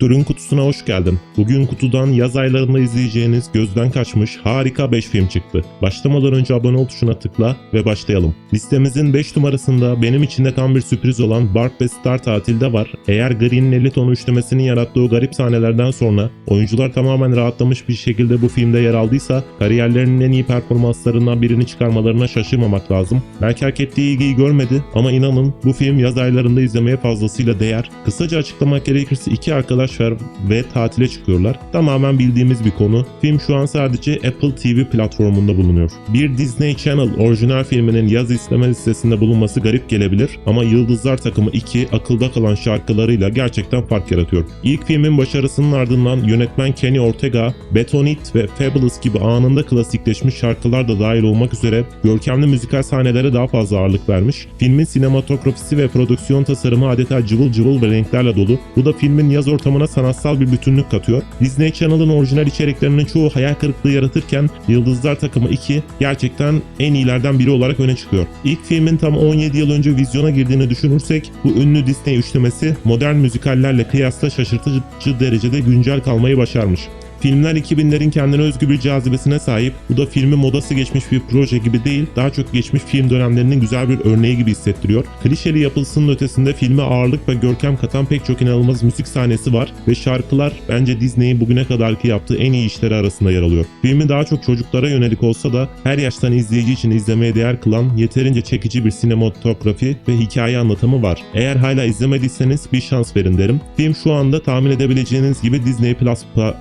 Sektörün kutusuna hoş geldin. Bugün kutudan yaz aylarında izleyeceğiniz gözden kaçmış harika 5 film çıktı. Başlamadan önce abone ol tuşuna tıkla ve başlayalım. Listemizin 5 numarasında benim için de tam bir sürpriz olan Bart ve Star tatilde var. Eğer Green'in 50 tonu üçlemesinin yarattığı garip sahnelerden sonra oyuncular tamamen rahatlamış bir şekilde bu filmde yer aldıysa kariyerlerinin en iyi performanslarından birini çıkarmalarına şaşırmamak lazım. Belki hak ettiği ilgiyi görmedi ama inanın bu film yaz aylarında izlemeye fazlasıyla değer. Kısaca açıklamak gerekirse iki arkadaş var ve tatile çıkıyorlar. Tamamen bildiğimiz bir konu. Film şu an sadece Apple TV platformunda bulunuyor. Bir Disney Channel orijinal filminin yaz izleme listesinde bulunması garip gelebilir ama Yıldızlar Takımı 2 akılda kalan şarkılarıyla gerçekten fark yaratıyor. İlk filmin başarısının ardından yönetmen Kenny Ortega, Betonit ve Fabulous gibi anında klasikleşmiş şarkılar da dahil olmak üzere görkemli müzikal sahnelere daha fazla ağırlık vermiş. Filmin sinematografisi ve prodüksiyon tasarımı adeta cıvıl cıvıl ve renklerle dolu. Bu da filmin yaz ortamına sanatsal bir bütünlük katıyor. Disney Channel'ın orijinal içeriklerinin çoğu hayal kırıklığı yaratırken Yıldızlar Takımı 2 gerçekten en iyilerden biri olarak öne çıkıyor. İlk filmin tam 17 yıl önce vizyona girdiğini düşünürsek bu ünlü Disney üçlemesi modern müzikallerle kıyasla şaşırtıcı derecede güncel kalmayı başarmış. Filmler 2000'lerin kendine özgü bir cazibesine sahip. Bu da filmin modası geçmiş bir proje gibi değil, daha çok geçmiş film dönemlerinin güzel bir örneği gibi hissettiriyor. Klişeli yapılısının ötesinde filme ağırlık ve görkem katan pek çok inanılmaz müzik sahnesi var ve şarkılar bence Disney'in bugüne kadarki yaptığı en iyi işleri arasında yer alıyor. Filmi daha çok çocuklara yönelik olsa da her yaştan izleyici için izlemeye değer kılan yeterince çekici bir sinematografi ve hikaye anlatımı var. Eğer hala izlemediyseniz bir şans verin derim. Film şu anda tahmin edebileceğiniz gibi Disney Plus pa-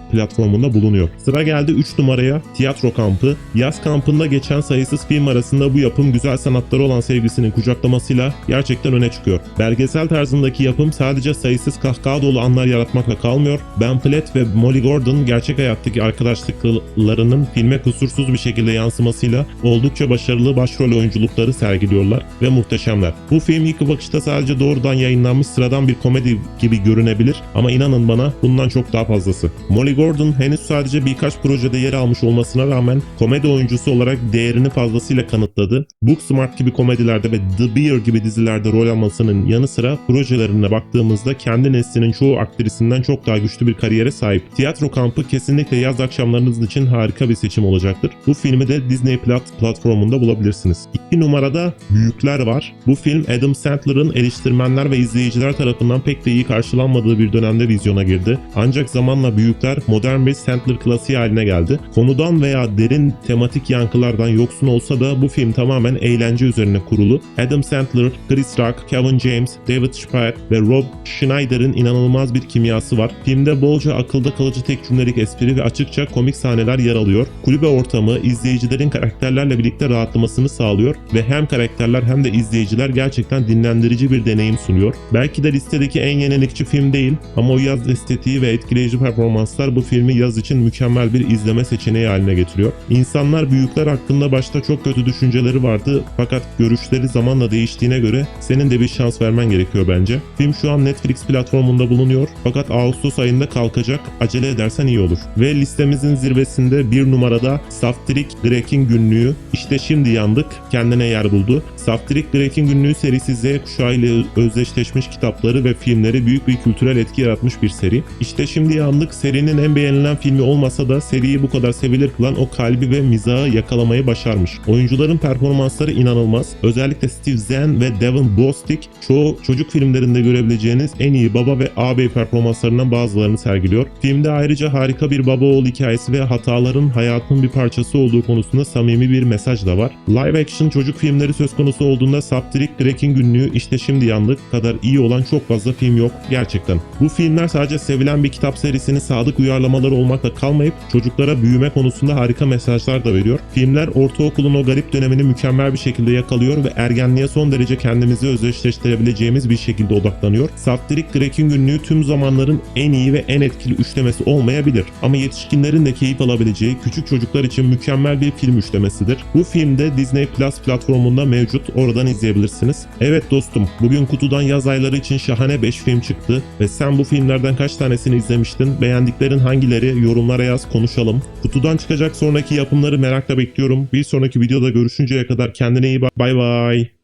platformunda bulunuyor. Sıra geldi 3 numaraya tiyatro kampı. Yaz kampında geçen sayısız film arasında bu yapım güzel sanatları olan sevgisinin kucaklamasıyla gerçekten öne çıkıyor. Belgesel tarzındaki yapım sadece sayısız kahkaha dolu anlar yaratmakla kalmıyor. Ben Platt ve Molly Gordon gerçek hayattaki arkadaşlıklarının filme kusursuz bir şekilde yansımasıyla oldukça başarılı başrol oyunculukları sergiliyorlar ve muhteşemler. Bu film ilk bakışta sadece doğrudan yayınlanmış sıradan bir komedi gibi görünebilir ama inanın bana bundan çok daha fazlası. Molly Gordon henüz sadece birkaç projede yer almış olmasına rağmen komedi oyuncusu olarak değerini fazlasıyla kanıtladı. Booksmart gibi komedilerde ve The Bear gibi dizilerde rol almasının yanı sıra projelerine baktığımızda kendi neslinin çoğu aktrisinden çok daha güçlü bir kariyere sahip. Tiyatro kampı kesinlikle yaz akşamlarınız için harika bir seçim olacaktır. Bu filmi de Disney Plus platformunda bulabilirsiniz. İki numarada Büyükler var. Bu film Adam Sandler'ın eleştirmenler ve izleyiciler tarafından pek de iyi karşılanmadığı bir dönemde vizyona girdi. Ancak zamanla Büyükler modern bir Sandler klasiği haline geldi. Konudan veya derin tematik yankılardan yoksun olsa da bu film tamamen eğlence üzerine kurulu. Adam Sandler, Chris Rock, Kevin James, David Spade ve Rob Schneider'in inanılmaz bir kimyası var. Filmde bolca akılda kalıcı tek cümlelik espri ve açıkça komik sahneler yer alıyor. Kulübe ortamı izleyicilerin karakterlerle birlikte rahatlamasını sağlıyor ve hem karakterler hem de izleyiciler gerçekten dinlendirici bir deneyim sunuyor. Belki de listedeki en yenilikçi film değil ama o yaz estetiği ve etkileyici performanslar bu filmi yaz için mükemmel bir izleme seçeneği haline getiriyor. İnsanlar büyükler hakkında başta çok kötü düşünceleri vardı fakat görüşleri zamanla değiştiğine göre senin de bir şans vermen gerekiyor bence. Film şu an Netflix platformunda bulunuyor fakat Ağustos ayında kalkacak acele edersen iyi olur. Ve listemizin zirvesinde bir numarada Saftirik Grek'in günlüğü işte şimdi yandık kendine yer buldu. Saftirik Grek'in günlüğü serisi Z kuşağı ile özdeşleşmiş kitapları ve filmleri büyük bir kültürel etki yaratmış bir seri. İşte şimdi yandık serinin en beğenilen filmi olmasa da seriyi bu kadar sevilir kılan o kalbi ve mizahı yakalamayı başarmış. Oyuncuların performansları inanılmaz. Özellikle Steve Zahn ve Devin Bostick çoğu çocuk filmlerinde görebileceğiniz en iyi baba ve ağabey performanslarından bazılarını sergiliyor. Filmde ayrıca harika bir baba oğul hikayesi ve hataların hayatın bir parçası olduğu konusunda samimi bir mesaj da var. Live action çocuk filmleri söz konusu olduğunda Saptirik Grek'in günlüğü işte şimdi yandık kadar iyi olan çok fazla film yok gerçekten. Bu filmler sadece sevilen bir kitap serisinin sadık uyarlamaları olmakla kalmayıp çocuklara büyüme konusunda harika mesajlar da veriyor. Filmler ortaokulun o garip dönemini mükemmel bir şekilde yakalıyor ve ergenliğe son derece kendimizi özdeşleştirebileceğimiz bir şekilde odaklanıyor. Saptirik Grek'in günlüğü tüm zamanların en iyi ve en etkili üçlemesi olmayabilir ama yetişkinlerin de keyif alabileceği küçük çocuklar için mükemmel bir film üçlemesidir. Bu filmde Disney Plus platformunda mevcut oradan izleyebilirsiniz. Evet dostum bugün kutudan yaz ayları için şahane 5 film çıktı ve sen bu filmlerden kaç tanesini izlemiştin? Beğendiklerin hangileri? Yorumlara yaz konuşalım. Kutudan çıkacak sonraki yapımları merakla bekliyorum. Bir sonraki videoda görüşünceye kadar kendine iyi bak. Bay bay.